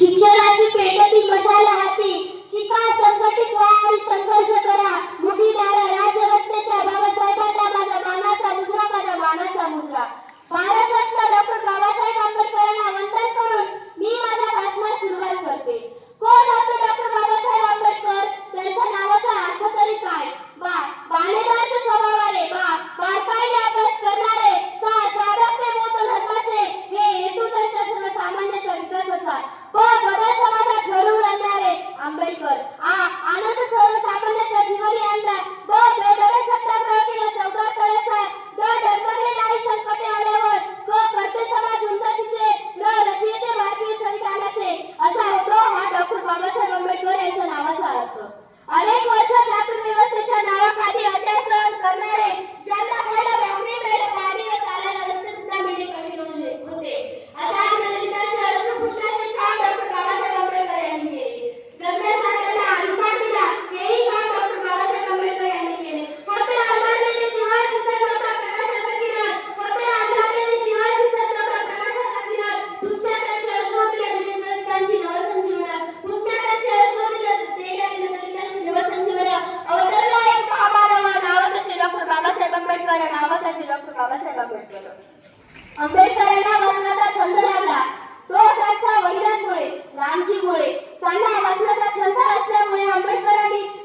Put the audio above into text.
शिक्षणाची पेटती मशाल हाती शिका संघटित व्हा संघर्ष करा. मुठीदारा राजरत्नाच्या बाबासाहेबांना माझा मानाचा मुजरा माझा मानाचा मुजरा. भारतरत्न डॉक्टर बाबासाहेब आंबेडकरांना वंदन करून मी माझ्या भाषणात सुरुवात करते. कोण होते डॉक्टर बाबासाहेब आंबेडकर? त्यांच्या नावाचा अर्थ तरी काय? वा पाणेदार Alay Wacha आंबेडकरांना आवाजाचे डॉक्टर बाबासाहेब आंबेडकर. आंबेडकरांना वाचनाचा छंद लागला. तो त्याच्या वडिलांमुळे रामजी मुळे त्यांना वाचनाचा छंद असल्यामुळे आंबेडकरांनी